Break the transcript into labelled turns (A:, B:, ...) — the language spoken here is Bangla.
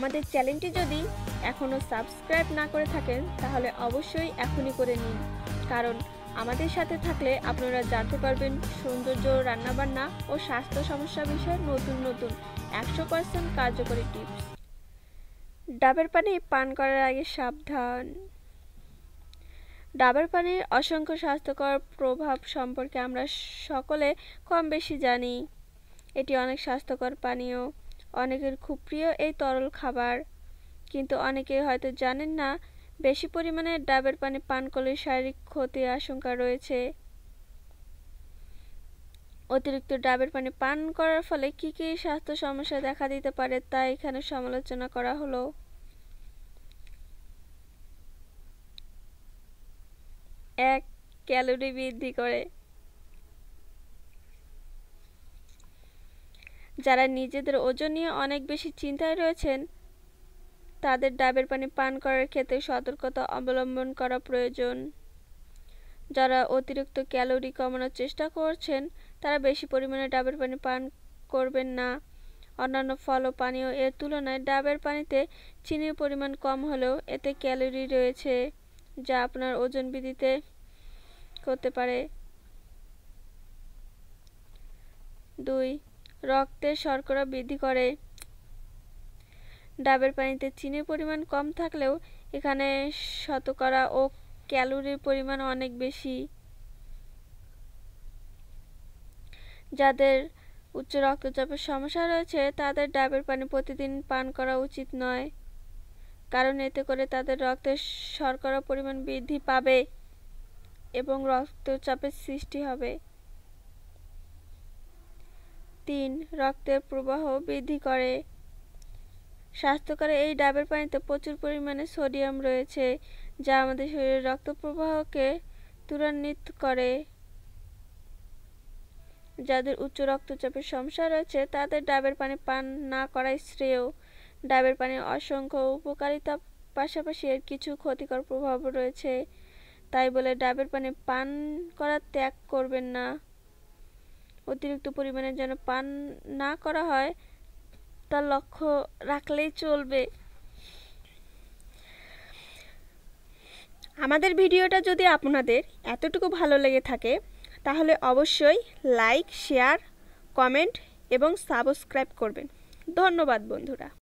A: আমাদের চ্যানেলটি যদি এখনও সাবস্ক্রাইব না করে থাকেন, তাহলে অবশ্যই এখনই করে নিন। কারণ আমাদের সাথে থাকলে আপনারা জানতে পারবেন সৌন্দর্য, রান্নাবান্না ও স্বাস্থ্য সমস্যা বিষয়ে নতুন নতুন একশো পার্সেন্ট কার্যকরী টিপস। ডাবের পানি পান করার আগে সাবধান। ডাবের পানির অসংখ্য স্বাস্থ্যকর প্রভাব সম্পর্কে আমরা সকলে কম বেশি জানি। এটি অনেক স্বাস্থ্যকর পানীয়। অনেকের খুব প্রিয় এই তরল খাবার। কিন্তু অনেকে হয়তো জানেন না, বেশি পরিমাণে ডাবের পানি পান করলে শারীরিক ক্ষতির আশঙ্কা রয়েছে। অতিরিক্ত ডাবের পানি পান করার ফলে কি কি স্বাস্থ্য সমস্যা দেখা দিতে পারে তা এখানে সমালোচনা করা হলো। এক, ক্যালোরি বৃদ্ধি করে। যারা নিজেদের ওজন নিয়ে অনেক বেশি চিন্তায় রয়েছেন, তাদের ডাবের পানি পান করার ক্ষেত্রে সতর্কতা অবলম্বন করা প্রয়োজন। যারা অতিরিক্ত ক্যালোরি কমানোর চেষ্টা করছেন, তারা বেশি পরিমাণে ডাবের পানি পান করবেন না। অন্যান্য ফল ও পানীয় এর তুলনায় ডাবের পানিতে চিনির পরিমাণ কম হলেও এতে ক্যালোরি রয়েছে, যা আপনার ওজন বৃদ্ধিতে করতে পারে। দুই রক্তের শর্করা বৃদ্ধি করে। ডাবের পানিতে চিনির পরিমাণ কম থাকলেও এখানে শতকরা ও ক্যালোরির পরিমাণ অনেক বেশি। যাদের উচ্চ রক্তচাপের সমস্যা রয়েছে, তাদের ডাবের পানি প্রতিদিন পান করা উচিত নয়, কারণ এতে করে তাদের রক্তের শর্করা পরিমাণ বৃদ্ধি পাবে এবং রক্তচাপের সৃষ্টি হবে। তিন, রক্তের প্রবাহ বৃদ্ধি করে। স্বাস্থ্যকর এই ডাবের পানিতে প্রচুর পরিমাণে সোডিয়াম রয়েছে, যা আমাদের শরীরের রক্ত প্রবাহকে ত্বরান্বিত করে। যাদের উচ্চ রক্তচাপের সমস্যা রয়েছে, তাদের ডাবের পানি পান না করাই শ্রেয়। ডাবের পানির অসংখ্য উপকারিতা, পাশাপাশি এর কিছু ক্ষতিকর প্রভাব রয়েছে। তাই বলে ডাবের পানি পান করা ত্যাগ করবেন না। অতিরিক্ত পরিমাণে যেন পান না করা হয়, তার লক্ষ্য রাখলেই চলবে। আমাদের ভিডিওটা যদি আপনাদের এতটুকু ভালো লেগে থাকে, তাহলে অবশ্যই লাইক, শেয়ার, কমেন্ট এবং সাবস্ক্রাইব করবেন। ধন্যবাদ, বন্ধুরা।